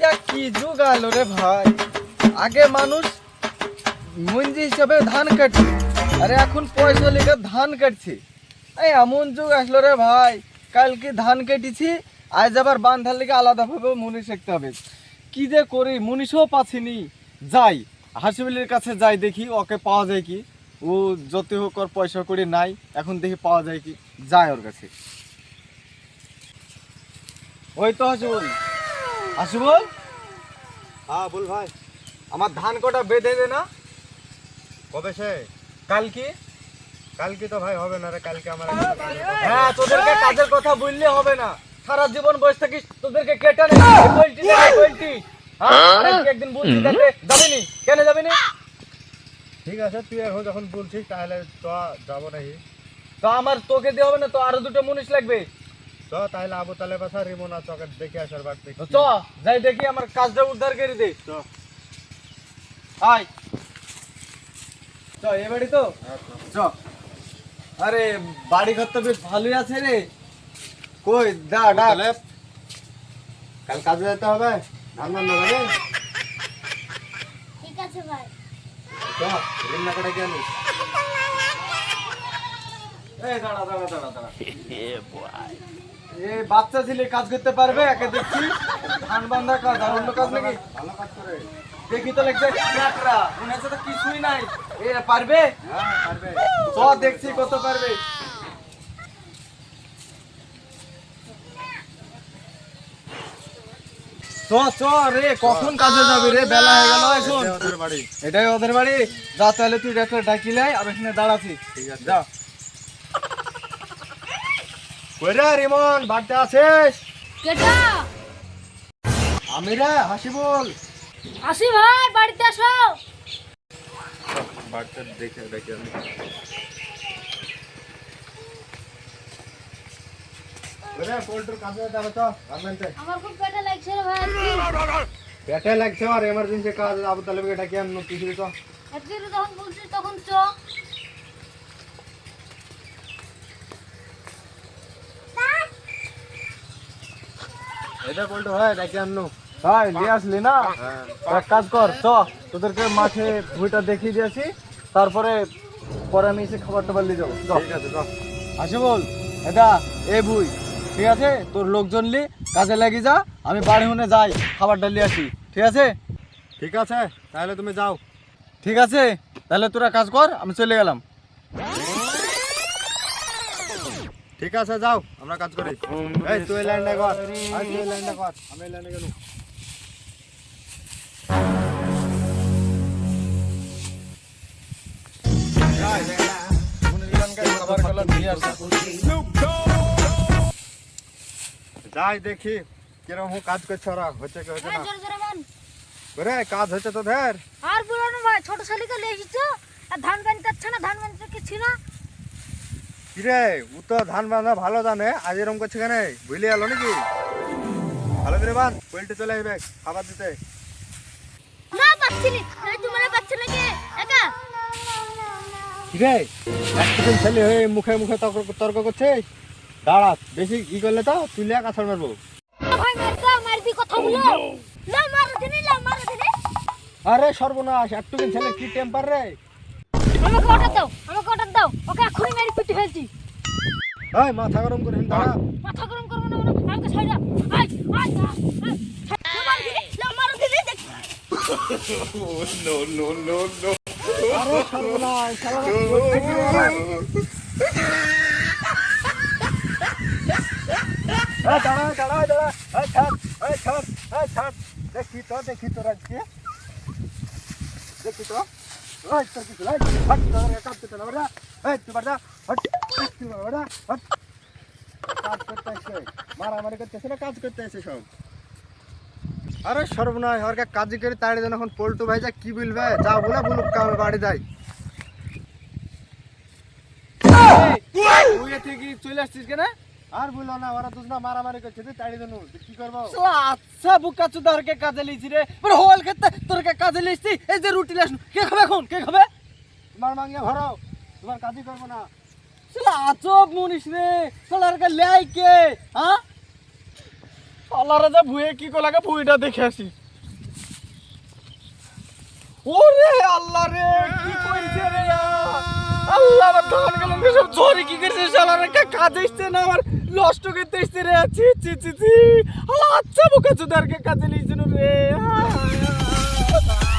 ইয়া কি যুগ আলো রে ভাই? আগে মানুষ মঞ্জি হিসাবে ধান কাটছে আরে এখন পয়সা লেগে ধান কাটছে। এই এমন যুগ আসলো রে ভাই কালকে ধান কেটেছি, আজ আবার বান্ধার লেগে আলাদাভাবে মুনিশ শিখতে হবে। কি যে করি, মুনিশও পাচ্ছিনি। যাই, হাসিবিলের কাছে যাই দেখি, ওকে পাওয়া যায় কি? ও যত হোক ওর পয়সা করে নাই, এখন দেখি পাওয়া যায় কি? যায় ওর কাছে। ওই তো হাসিবুল। হাসিবুল? হ্যাঁ বল ভাই। আমার ধান কটা বেঁধে দে না। কবে সে? কালকে? কালকে তো ভাই হবে না রে কালকে আমার কথা। হ্যাঁ তোদেরকে কাজের কথা বললে হবে না। সারা জীবন বয়স থাকিস তোদেরকে কেটে নে পোল্ট্রি পোল্ট্রি হ্যাঁ আজকে একদিন বলছি যাতে যাবি নি কেন যাবি নি ঠিক আছে তুই এখন যখন বলছিস তাহলে তো যাব নাকি? তো আমার তোকে দিয়ে হবে না তো আরও দুটো মুনিশ লাগবে। তো তাহলে আবু তালে বাসা রিমোনা চকেট দেখে আসার বাদ চ যাই দেখি আমার কাজটা উদ্ধার করে দে। তো আয়। চ এ বাড়ি তো? চ। আরে বাড়ি ঘর তো বেশ ভালোই আছে রে। কই দা ডাক। তাহলে কাল কাজে যেতে হবে? ধান যাবে? ঠিক আছে ভাই। তো রিমনা কটা কি আনিস এই দাঁড়া দাঁড়া দাঁড়া দাঁড়া এ বাচ্চা ছেলে কাজ করতে পারবে? একে দেখছি। ধান বান্ধা কাজ আর অন্য কাজ নাকি? ভালো কাজ করে। দেখি তো লাগছে মনে তো কিছুই নাই। এ পারবে? হ্যাঁ পারবে। চ দেখছি কত পারবে। চ চ রে কখন কাজে যাবে রে? বেলা হয়ে গেল এখন। এটা ওদের বাড়ি। এটাই ওদের বাড়ি। যা তাহলে তুই ডাক্তার ডাকিলাই আমি এখানে দাঁড়াচ্ছি ঠিক আছে। যা। কই রে রিমন বাড়িতে আছিস? কেটা? আমি রে হাসিবুল আসি ভাই বাড়িতে আসো। বাড়িতে দেখে দেখে আমি। আমার খুব পেটে লাগছে রে ভাই পেটে লাগছে আর এমার্জেন্সি কাজ আবু তালেবকে ডাকি আন কিছু তো আজকে তো যখন বলছিস তখন চ। এটা পোল্ট্রি হয় ডাকি আনু ভাই নিয়ে আসলি না? হ্যাঁ। এক কাজ কর চ তোদেরকে মাঠে ভুইটা দেখিয়ে দিয়েছি তারপরে পরে আমি এসে খাবার টাবার নিয়ে যাব। ঠিক আছে আসে বল এটা এ ভুই ঠিক আছে? তোর লোকজন লি কাজে লাগি যা আমি বাড়ি হুনে যাই খাবার ডালি আসি ঠিক আছে? ঠিক আছে তাহলে তুমি যাও। ঠিক আছে তাহলে তোরা কাজ কর আমি চলে গেলাম। ঠিক আছে যাও আমরা কাজ করি এই তুই এই লাইনটা কর আর তুই এই লাইনটা কর আমি এই লাইনে গেলাম খাবার খেলা দিয়ে আসা যাই দেখি কীরকম কাজ করছে ওরা হচ্ছে কি হচ্ছে ভাই না জোরে জোরে বল ওরে কাজ হচ্ছে তো ধর আর বলো না ভাই ছোট শালিকে নিয়ে এসেছ আর ধান বানতে যাচ্ছে না ধান বানতে কিছু না কিরে ও তো ধান বাঁধা ভালো জানে? আজ এরকম করছে কেন? বুঝলি গেল নাকি? ভালো করে বান পোল্ট্রি চলে আসবে খাবার দিতে। না পাচ্ছি না। এই তোমার পাচ্ছে নাকি একা? কিরে একদিন ছেলে হয়ে মুখে মুখে তর্ক তর্ক করছে? দাঁড়া বেশি ই করলে তো তুলে কাছাড় মারবো। ভাই মার দাও মারবি কথা বলো না মার দিনি না মার দিনি আরে সর্বনাশ একটুদিন ছেলে কি টেম্পার রে? আমাকে দাও আমাকে দাও ওকে এখনই মেরে পিটি ফেলছি। এই মাথা গরম করে হিন দাঁড়া। মাথা গরম করব না মানে আমাকে ছাড় দাও। আই আই মার দিনি দেখ আরে সর্বনাশ শালা করছে কি ওরা? এই দাঁড়া দাঁড়া দাঁড়া। এই ছাড় এই ছাড় এই ছাড়। দেখি তো দেখি আজকে দেখি তো। তুই তুই মারামারি করতে আসছে না কাজ সব আরে করে দেন এখন পল্টু ভাই যা কি বলবে? যা বলে বলুক কা আমি বাড়ি যাই। তুই চলে আসছিস কেন? আর বলল না ওরা দুজনা মারামারি করছে তুই তাড়ি দেনু কি করব? আচ্ছা বুকা চুদারকে কাজে লিছি রে? বড় হোল খেতে তোরকে কাজে লিছি এই যে রুটি লাস কে খাবে এখন? কে খাবে? তোমার মাঙ্গে ভরো তোমার কাজই করব না। শালা আচব মনিস রে শালার কা লাই কে হ্যাঁ? শালা রাজা ভুয়ে কি কলাকে ভুইটা দেখে আসি। ওরে আল্লাহ রে কি কইছে রে? আল্লাহ, আমার ধান গেলেন সব ঝরে কি না, আমার নষ্ট করতে আসছে রে, ছি ছি ছি ছি। আচ্ছা বোকা চুদারকে কাজে লিয়েছিল রে। আয়।